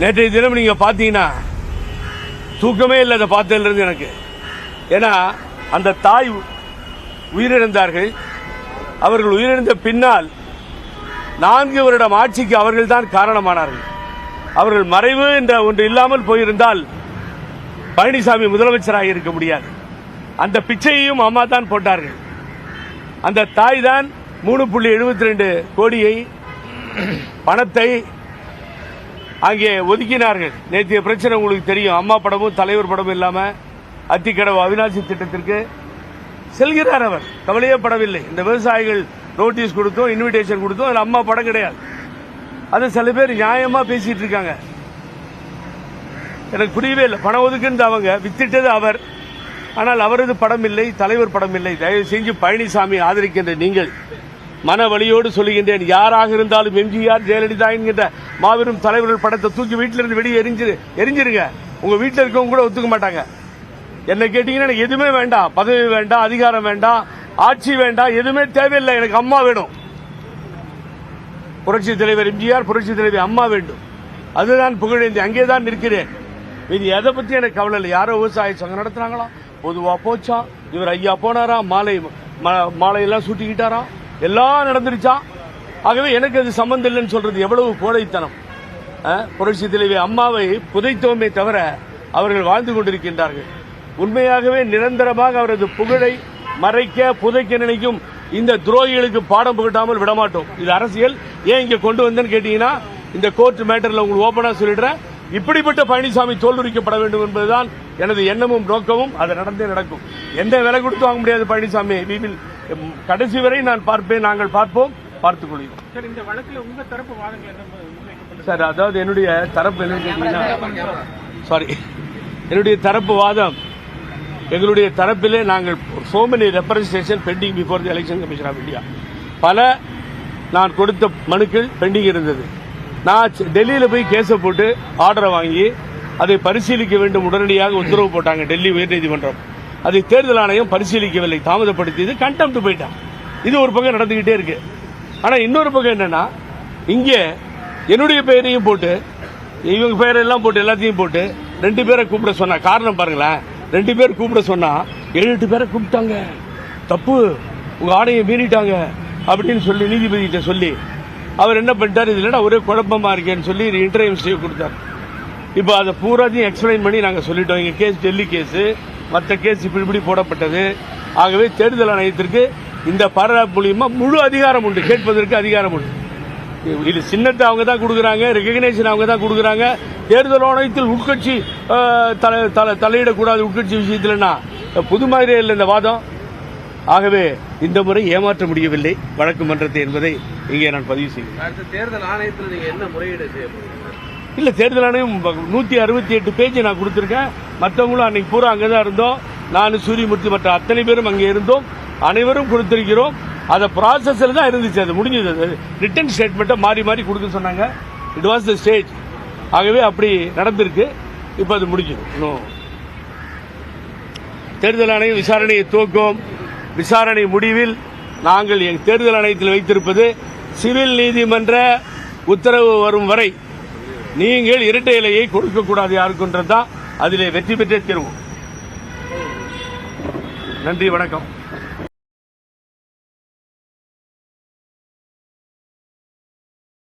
நேற்றைய தினம் நீங்க பார்த்தீங்கன்னா தூக்கமே இல்லை அதை பார்த்ததுலேருந்து எனக்கு. ஏன்னா அந்த தாய் உயிரிழந்தார்கள். அவர்கள் உயிரிழந்த பின்னால் நான்கு வருடம் ஆட்சிக்கு அவர்கள்தான் காரணமானார்கள். அவர்கள் மறைவு என்ற ஒன்று இல்லாமல் போயிருந்தால் பழனிசாமி முதலமைச்சராக இருக்க முடியாது. அந்த பிச்சையையும் அம்மா தான் போட்டார்கள். அந்த தாய் தான் மூணு புள்ளி எழுபத்தி ரெண்டு கோடியை பணத்தை அங்கே ஒதுக்கினார்கள். நேற்றைய பிரச்சனை உங்களுக்கு தெரியும். அம்மா படமும் தலைவர் படமும் இல்லாமல் அத்திக்கடவு அவினாசி திட்டத்திற்கு செல்கிறார் அவர். கவலையே படவில்லை. இந்த விவசாயிகள் நோட்டீஸ் கொடுத்தோம் இன்விடேஷன் கொடுத்தோம். அதில் அம்மா படம் கிடையாது. அது சில பேர் நியாயமாக பேசிகிட்டு இருக்காங்க. எனக்கு புரியவே இல்லை. பணம் ஒதுக்குன்னு அவங்க வித்திட்டது அவர். ஆனால் அவரது படம் இல்லை தலைவர் படம் இல்லை. தயவு செஞ்சு பழனிசாமி ஆதரிக்கின்ற நீங்கள். மன வழியோடு சொல்லுகின்றேன். யாராக இருந்தாலும் எம்ஜிஆர் ஜெயலலிதா என்கின்ற மாபெரும் தலைவர்கள் படத்தை தூக்கி வீட்டிலிருந்து வெளியே எரிஞ்சு எரிஞ்சிருங்க. உங்க வீட்டில் இருக்கவங்க கூட ஒத்துக்க மாட்டாங்க. என்ன கேட்டீங்கன்னா எனக்கு எதுவுமே வேண்டாம். பதவி வேண்டாம் அதிகாரம் வேண்டாம் ஆட்சி வேண்டாம் எதுவுமே தேவையில்லை. எனக்கு அம்மா வேணும். புரட்சி தலைவர் எம்ஜிஆர் புரட்சி தலைவர் அம்மா வேண்டும். அதுதான் புகழேந்தி அங்கே தான் நிற்கிறேன். இது எதை பத்தி எனக்கு கவலை இல்லை. யாரோ விவசாய சங்கம் நடத்துறாங்களா? பொதுவா போச்சா? இவர் ஐயா போனாரா? மாலை மாலையெல்லாம் சூட்டிக்கிட்டாராம் எல்லாம் நடந்துருச்சா ஆகவே எனக்கு அது சம்பந்தம் இல்லைன்னு சொல்றது எவ்வளவு கோடைத்தனம் புரட்சி தலைவி அம்மாவை புதைத்தோமே தவிர அவர்கள் வாழ்ந்து கொண்டிருக்கின்றார்கள். உண்மையாகவே நிரந்தரமாக அவரது புகழை மறைக்க புதைக்க நினைக்கும் இந்த துரோகிகளுக்கு பாடம் புகட்டாமல் விடமாட்டோம். இது அரசியல். ஏன் இங்க கொண்டு வந்தேன்னு கேட்டீங்கன்னா இந்த கோர்ட் மேட்டர்ல உங்களுக்கு ஓபனா சொல்லிடுறேன். இப்படிப்பட்ட பழனிசாமி தோல்விக்கப்பட வேண்டும் என்பதுதான் எனது எண்ணமும் நோக்கமும். அது நடந்தே நடக்கும். எந்த விலை கொடுத்து வாங்க முடியாது பழனிசாமி. வி வில் கடைசி வரை நான் பார்ப்பேன் நாங்கள் பார்ப்போம் பார்த்துக் கொள்கிறோம். சார் இந்த வழக்குல உங்க தரப்பு வாதங்கள் என்ன முன்வைக்கப்பட்டது சார் அதாவது என்னுடைய தரப்பு கேட்டீங்கன்னா சாரி என்னுடைய தரப்பு வாதம் எங்களுடைய தரப்பிலே நாங்கள் so many representation pending before the election commission of India பல நான் கொடுத்த மனுக்கள் பெண்டிங் இருந்தது. நான் செ- டெல்லியில போய் கேஸை போட்டு ஆர்டரை வாங்கி அதை பரிசீலிக்க வேண்டும் உடனடியாக உத்தரவு போட்டாங்க டெல்லி உயர்நீதிமன்றம். அதை தேர்தல் ஆணையம் பரிசீலிக்கவில்லை தாமதப்படுத்தியது கண்டெம்ட் போயிட்டான் இது ஒரு பக்கம் நடந்துகிட்டே இருக்கு. ஆனா இன்னொரு பக்கம் என்னன்னா இங்கே என்னுடைய பெயரையும் போட்டு இவங்க பெயரெல்லாம் போட்டு எல்லாத்தையும் போட்டு ரெண்டு பேரை கூப்பிட சொன்னா காரணம் பாருங்களேன் ரெண்டு பேர் கூப்பிட சொன்னா ஏழு எட்டு பேரை கூப்பிட்டாங்க. தப்பு உங்க ஆணையை மீறிட்டாங்க அப்படின்னு சொல்லி நீதிபதி கிட்ட சொல்லி அவர் என்ன பண்ணிட்டார் இது இல்லைன்னா ஒரே குழப்பமா இருக்கேன்னு சொல்லி இன்டர்வியூ செய்ய கொடுத்தார். இப்போ அதை பூராத்தையும் எக்ஸ்பிளைன் பண்ணி நாங்கள் சொல்லிட்டோம். எங்கள் கேஸ் டெல்லி கேஸு மற்ற கேஸ் இப்படி இப்படி போடப்பட்டது. ஆகவே தேர்தல் ஆணையத்திற்கு இந்த பாராட்டு மூலியமா முழு அதிகாரம் உண்டு. கேட்பதற்கு அதிகாரம் உண்டு. இது சின்னத்தை அவங்க தான் கொடுக்குறாங்க ரெகக்னேஷன் அவங்க தான் கொடுக்குறாங்க. தேர்தல் ஆணையத்தில் உட்கட்சி தலையிடக்கூடாது உட்கட்சி விஷயத்தில்னா புது மாதிரியே இல்லை இந்த வாதம். ஆகவே இந்த முறை ஏமாற்ற முடியவில்லை. வழக்கு மன்றத்தை என்பதை இங்கே நான் பதிவு செய்கிறேன். தேர்தல் ஆணையத்தில் என்ன முறையீடு செய்ய இல்ல தேர்தல் ஆணையம் நூத்தி அறுபத்தி எட்டு பேஜ் நான் கொடுத்திருக்கேன். மற்றவங்களும் அன்னைக்கு பூரா அங்கதான் இருந்தோம். நான் சூரியமூர்த்தி மற்ற அத்தனை பேரும் அங்கே இருந்தோம். அனைவரும் கொடுத்திருக்கிறோம். அதை ப்ராசஸில் தான் இருந்துச்சு. அது முடிஞ்சது. ரிட்டன் ஸ்டேட்மெண்ட்டை மாறி மாறி கொடுக்க சொன்னாங்க. இட் வாஸ் த ஸ்டேஜ் ஆகவே அப்படி நடந்திருக்கு. இப்போ அது முடிஞ்சது. இன்னும் தேர்தல் ஆணையம் விசாரணையை துவக்கும். விசாரணை முடிவில் நாங்கள் எங்கள் தேர்தல் ஆணையத்தில் வைத்திருப்பது சிவில் நீதிமன்ற உத்தரவு வரும் வரை. நீங்கள் இரட்டை இலையை கொடுக்கக்கூடாது யாருக்குன்றது தான் அதிலே வெற்றி பெற்றே தீர்வோம். நன்றி வணக்கம்.